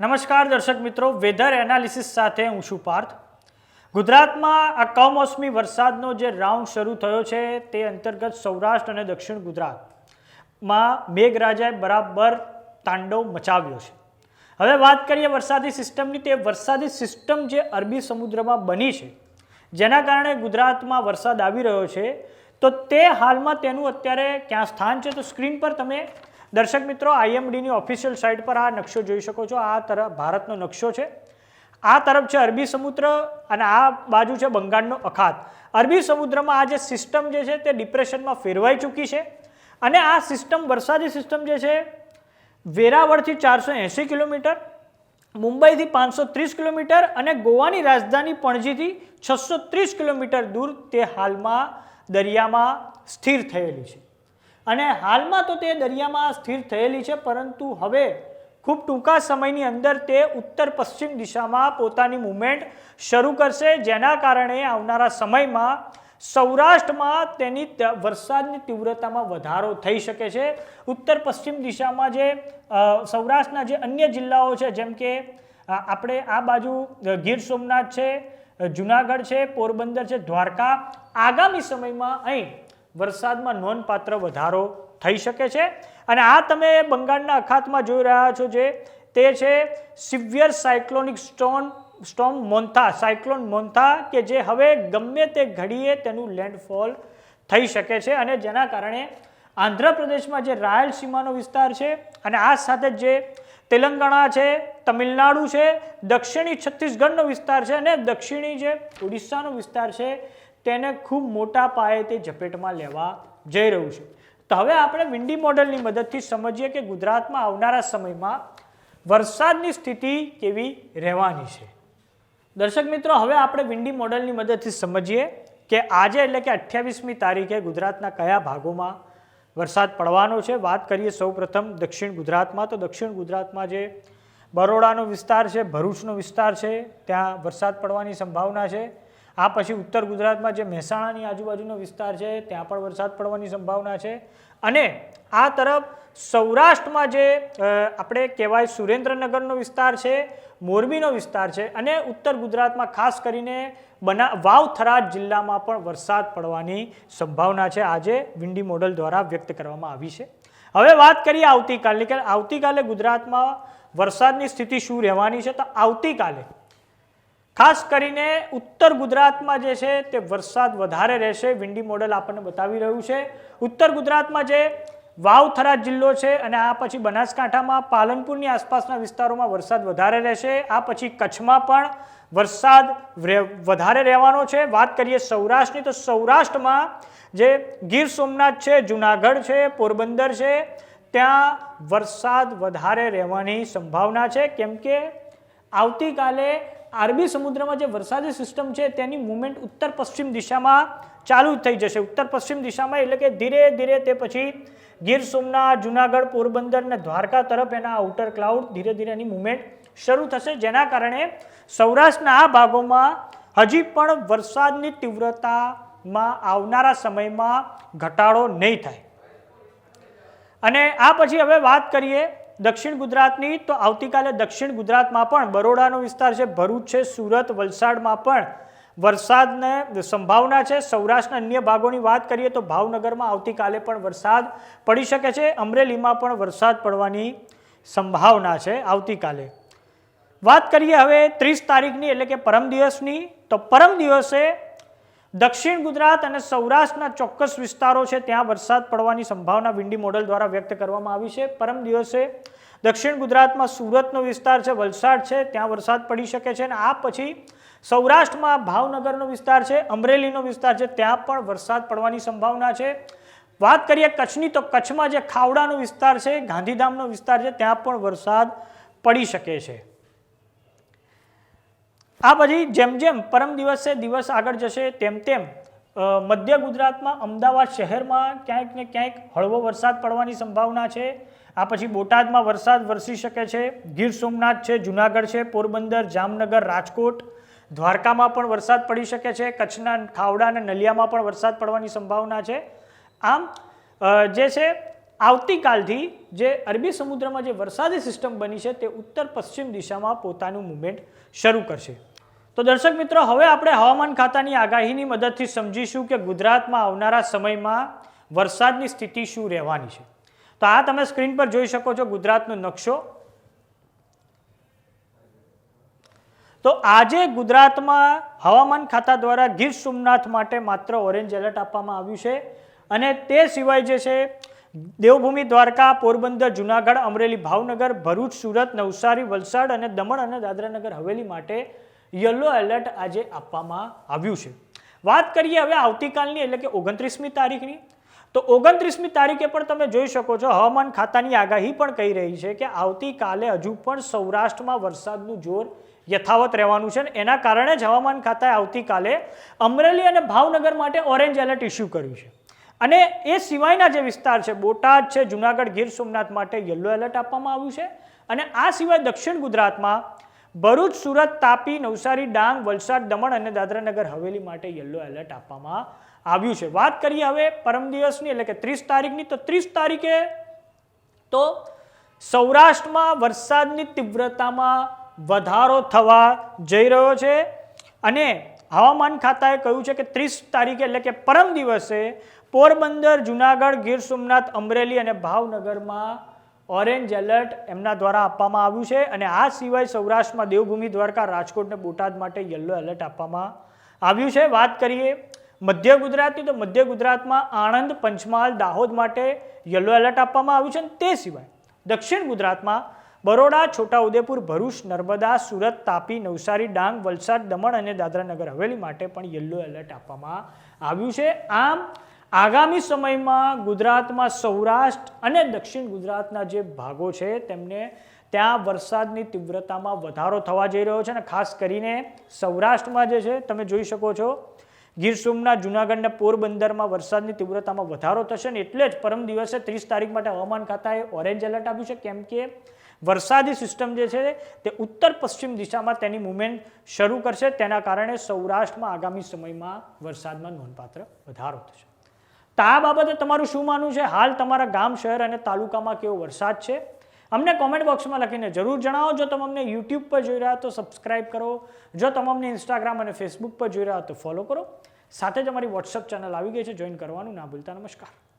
નમસ્કાર દર્શક મિત્રો વેધર એનાલિસિસ સાથે હું છું પાર્થ. ગુજરાતમાં આ કમોસમી વરસાદનો જે રાઉન્ડ શરૂ થયો છે, તે અંતર્ગત સૌરાષ્ટ્ર અને દક્ષિણ ગુજરાતમાં મેઘરાજાએ બરાબર તાંડવ મચાવ્યો છે. હવે વાત કરીએ વરસાદી સિસ્ટમની તે વરસાદી સિસ્ટમ જે અરબી સમુદ્રમાં બની છે, જેના કારણે ગુજરાતમાં વરસાદ આવી રહ્યો છે, તો તે હાલમાં તેનું અત્યારે ક્યાં સ્થાન છે, તો સ્ક્રીન પર તમે દર્શક મિત્રો, આઈએમડીની ઓફિશિયલ સાઇટ પર આ નકશો જોઈ શકો છો. આ તરફ ભારતનો નકશો છે. આ તરફ છે અરબી સમુદ્ર અને આ બાજુ છે બંગાળનો અખાત. અરબી સમુદ્રમાં આ જે સિસ્ટમ જે છે તે ડિપ્રેશનમાં ફેરવાઈ ચૂકી છે અને આ સિસ્ટમ વરસાદી સિસ્ટમ જે છે, વેરાવળથી ચારસો એંસી કિલોમીટર, મુંબઈથી પાંચસો ત્રીસ કિલોમીટર અને ગોવાની રાજધાની પણજીથી છસો ત્રીસ કિલોમીટર દૂર તે હાલમાં દરિયામાં સ્થિર થયેલી છે. અને હાલમાં તો તે દરિયામાં સ્થિર થયેલી છે, પરંતુ હવે ખૂબ ટૂંકા સમયની અંદર તે ઉત્તર પશ્ચિમ દિશામાં પોતાની મૂવમેન્ટ શરૂ કરશે, જેના કારણે આવનારા સમયમાં સૌરાષ્ટ્રમાં તેની વરસાદની તીવ્રતામાં વધારો થઈ શકે છે. ઉત્તર પશ્ચિમ દિશામાં જે સૌરાષ્ટ્રના જે અન્ય જિલ્લાઓ છે, જેમ કે આપણે આ બાજુ ગીર સોમનાથ છે જુનાગઢ છે, પોરબંદર છે, દ્વારકા, આગામી સમયમાં અહીં વરસાદમાં નોંધપાત્ર વધારો થઈ શકે છે. અને આ તમે બંગાળના અખાતમાં જોઈ રહ્યા છો જે, તે છે severe cyclonic stone storm Montha, cyclone Montha કે જે હવે ગમે તે ઘડીએ તેનું લેન્ડફોલ થઈ શકે છે અને જેના કારણે આંધ્રપ્રદેશમાં જે રાયલસીમાનો વિસ્તાર છે અને આ સાથે જ તેલંગાણા છે, તમિલનાડુ છે, દક્ષિણી છત્તીસગઢનો વિસ્તાર છે અને દક્ષિણી જે ઓડિશાનો વિસ્તાર છે તેને ખૂબ મોટા પાયે તે ઝપેટમાં લેવા જઈ રહ્યું છે. તો હવે આપણે વિન્ડી મોડલની મદદથી સમજીએ કે ગુજરાતમાં આવનારા સમયમાં વરસાદની સ્થિતિ કેવી રહેવાની છે. દર્શક મિત્રો, હવે આપણે વિન્ડી મોડલની મદદથી સમજીએ કે આજે એટલે કે અઠ્યાવીસમી તારીખે ગુજરાતના કયા ભાગોમાં વરસાદ પડવાનો છે. વાત કરીએ સૌપ્રથમ દક્ષિણ ગુજરાતમાં. તો દક્ષિણ ગુજરાતમાં જે બરોડાનો વિસ્તાર છે, ભરૂચનો વિસ્તાર છે, ત્યાં વરસાદ પડવાની સંભાવના છે. આ પછી ઉત્તર ગુજરાતમાં જે મહેસાણાની આજુબાજુનો વિસ્તાર છે, ત્યાં પણ વરસાદ પડવાની સંભાવના છે. અને આ તરફ સૌરાષ્ટ્રમાં જે આપણે કહેવાય સુરેન્દ્રનગરનો વિસ્તાર છે, મોરબીનો વિસ્તાર છે અને ઉત્તર ગુજરાતમાં ખાસ કરીને બના વાવથરા જિલ્લામાં પણ વરસાદ પડવાની સંભાવના છે. આજે વિન્ડી મોડલ દ્વારા વ્યક્ત કરવામાં આવી છે. હવે વાત કરીએ આવતીકાલની. કે આવતીકાલે ગુજરાતમાં વરસાદની સ્થિતિ શું રહેવાની છે? તો આવતીકાલે ખાસ કરીને ઉત્તર ગુજરાતમાં જે છે તે વરસાદ વધારે રહેશે વિન્ડી મોડલ આપણને બતાવી રહ્યું છે. ઉત્તર ગુજરાતમાં જે વાવથરા જિલ્લો છે અને આ પછી બનાસકાંઠામાં, પાલનપુરની આસપાસના વિસ્તારોમાં વરસાદ વધારે રહેશે. આ પછી કચ્છમાં પણ વરસાદ વધારે રહેવાનો છે. વાત કરીએ સૌરાષ્ટ્રની, તો સૌરાષ્ટ્રમાં જે ગીર સોમનાથ છે, જુનાગઢ છે, પોરબંદર છે, ત્યાં વરસાદ વધારે રહેવાની સંભાવના છે. કેમ કે આવતીકાલે અરબી સમુદ્રમાં જે વરસાદી સિસ્ટમ છે, તેની મુવમેન્ટ ઉત્તર પશ્ચિમ દિશામાં ચાલુ થઈ જશે. ઉત્તર પશ્ચિમ દિશામાં એટલે કે ધીરે ધીરે તે પછી ગીર સોમનાથ, જુનાગઢ, પોરબંદર અને દ્વારકા તરફ એના આઉટર ક્લાઉડ ધીરે ધીરે એની મુવમેન્ટ શરૂ થશે. જેના કારણે સૌરાષ્ટ્રના આ ભાગોમાં હજી પણ વરસાદની તીવ્રતામાં આવનારા સમયમાં ઘટાડો નહીં થાય. અને આ પછી હવે વાત કરીએ દક્ષિણ ગુજરાતની, તો આવતીકાલે દક્ષિણ ગુજરાતમાં પણ બરોડાનો વિસ્તાર છે, ભરૂચ છે, સુરત, વલસાડમાં પણ વરસાદને સંભાવના છે. સૌરાષ્ટ્રના અન્ય ભાગોની વાત કરીએ તો ભાવનગરમાં આવતીકાલે પણ વરસાદ પડી શકે છે. અમરેલીમાં પણ વરસાદ પડવાની સંભાવના છે આવતીકાલે. વાત કરીએ હવે ત્રીસ તારીખની, એટલે કે પરમ દિવસની, તો પરમ દિવસે દક્ષિણ ગુજરાત અને સૌરાષ્ટ્રના ચોક્કસ વિસ્તારો છે, ત્યાં વરસાદ પડવાની સંભાવના વિંડી મોડલ દ્વારા વ્યક્ત કરવામાં આવી છે. પરમ દિવસે દક્ષિણ ગુજરાતમાં સુરતનો વિસ્તાર છે, વલસાડ છે, ત્યાં વરસાદ પડી શકે છે અને આ પછી સૌરાષ્ટ્રમાં ભાવનગરનો વિસ્તાર છે, અમરેલીનો વિસ્તાર છે, ત્યાં પણ વરસાદ પડવાની સંભાવના છે. વાત કરીએ કચ્છની, તો કચ્છમાં જે ખાવડાનો વિસ્તાર છે, ગાંધીધામનો વિસ્તાર છે, ત્યાં પણ વરસાદ પડી શકે છે. આ પછી જેમ જેમ પરમ દિવસે દિવસ આગળ જશે, તેમ તેમ મધ્ય ગુજરાતમાં, અમદાવાદ શહેરમાં ક્યાંક ને ક્યાંક હળવો વરસાદ પડવાની સંભાવના છે. આ પછી બોટાદમાં વરસાદ વરસી શકે છે. ગીર સોમનાથ છે, જુનાગઢ છે, પોરબંદર, જામનગર, રાજકોટ, દ્વારકામાં પણ વરસાદ પડી શકે છે. કચ્છના ખાવડા અને નલિયામાં પણ વરસાદ પડવાની સંભાવના છે. આમ જે છે, આવતીકાલથી જે અરબી સમુદ્રમાં જે વરસાદી સિસ્ટમ બની છે, તે ઉત્તર પશ્ચિમ દિશામાં પોતાનું મુવમેન્ટ શરૂ કરશે. તો દર્શક મિત્રો, હવે આપણે હવામાન ખાતાની આગાહીની મદદથી સમજીશું કે ગુજરાતમાં આવનારા સમયમાં વરસાદની સ્થિતિ શું રહેવાની છે. તો આ તમે સ્ક્રીન પર જોઈ શકો છો ગુજરાતનો નકશો. તો આજે ગુજરાતમાં હવામાન ખાતા દ્વારા ગીર સોમનાથ માટે માત્ર ઓરેન્જ એલર્ટ આપવામાં આવ્યું છે અને તે સિવાય જે છે, દેવભૂમિ, દ્વારકા, પોરબંદર, જુનાગઢ, અમરેલી, ભાવનગર, ભરૂચ, સુરત, નવસારી, વલસાડ અને દમણ અને દાદરાનગર હવેલી માટે યલો એલર્ટ આજે આપવામાં આવ્યું છે. વાત કરીએ હવે આવતીકાલની, એટલે કે ઓગણત્રીસમી તારીખની. તો ઓગણત્રીસમી તારીખે પણ તમે જોઈ શકો છો, હવામાન ખાતાની આગાહી પણ કહી રહી છે કે આવતીકાલે હજુ પણ સૌરાષ્ટ્રમાં વરસાદનું જોર યથાવત રહેવાનું છે એના કારણે જ હવામાન ખાતાએ આવતીકાલે અમરેલી અને ભાવનગર માટે ઓરેન્જ એલર્ટ ઇસ્યુ કર્યું છે. અને એ સિવાયના જે વિસ્તાર છે, બોટાદ છે, જુનાગઢ, ગીર સોમનાથ માટે યલો એલર્ટ આપવામાં આવ્યું છે. અને આ સિવાય દક્ષિણ ગુજરાતમાં ભરૂચ, સુરત, તાપી, નવસારી, ડાંગ, વલસાડ, દમણ અને દાદરાનગર હવેલી માટે યલો એલર્ટ આપવામાં આવ્યું છે. વાત કરીએ હવે પરમ દિવસની, એટલે કે ત્રીસ તારીખની. તો ત્રીસ તારીખે તો સૌરાષ્ટ્રમાં વરસાદની તીવ્રતામાં વધારો થવા જઈ રહ્યો છે અને હવામાન ખાતાએ કહ્યું છે કે ત્રીસ તારીખે, એટલે કે પરમ દિવસે પોરબંદર, જુનાગઢ, ગીર સોમનાથ, અમરેલી અને ભાવનગરમાં ઓરેન્જ એલર્ટ એમના દ્વારા આપવામાં આવ્યું છે અને આ સિવાય સૌરાષ્ટ્રમાં દેવભૂમિ દ્વારકા રાજકોટ અને બોટાદ માટે યલો એલર્ટ આપવામાં આવ્યું છે. વાત કરીએ મધ્ય ગુજરાતની તો મધ્ય ગુજરાતમાં આણંદ, પંચમહાલ, દાહોદ માટે યલો એલર્ટ આપવામાં આવ્યું છે અને તે સિવાય દક્ષિણ ગુજરાતમાં બરોડા, છોટાઉદેપુર, ભરૂચ, નર્મદા, સુરત, તાપી, નવસારી, ડાંગ, વલસાડ, દમણ અને દાદરાનગર હવેલી માટે પણ યલો એલર્ટ આપવામાં આવ્યું છે. આમ આગામી સમયમાં ગુજરાતમાં સૌરાષ્ટ્ર અને દક્ષિણ ગુજરાતના જે ભાગો છે, તેમને ત્યાં વરસાદની તીવ્રતામાં વધારો થવા જઈ રહ્યો છે અને ખાસ કરીને સૌરાષ્ટ્રમાં જે છે, તમે જોઈ શકો છો, ગીર સોમનાથ, જુનાગઢ અને પોરબંદરમાં વરસાદની તીવ્રતામાં વધારો થશે ને એટલે જ પરમ દિવસે ત્રીસ તારીખ માટે હવામાન ખાતાએ ઓરેન્જ એલર્ટ આપ્યું છે. કેમ કે વરસાદી સિસ્ટમ જે છે, તે ઉત્તર પશ્ચિમ દિશામાં તેની મુવમેન્ટ શરૂ કરશે. તેના કારણે સૌરાષ્ટ્રમાં આગામી સમયમાં વરસાદમાં નોંધપાત્ર વધારો થશે. તો આ બાબતે તમારું શું માનવું છે? હાલ તમારા ગામ, શહેર અને તાલુકામાં કેવો વરસાદ છે? અમને કોમેન્ટ બોક્સમાં લખીને જરૂર જણાવો. જો તમે અમને યુટ્યુબ પર જોઈ રહ્યા તો સબસ્ક્રાઇબ કરો. જો તમે અમને ઇન્સ્ટાગ્રામ અને ફેસબુક પર જોઈ રહ્યા તો ફોલો કરો. સાથે જ અમારી વોટ્સઅપ ચેનલ આવી ગઈ છે. જોઈન કરવાનું, ના ભૂલતા. નમસ્કાર.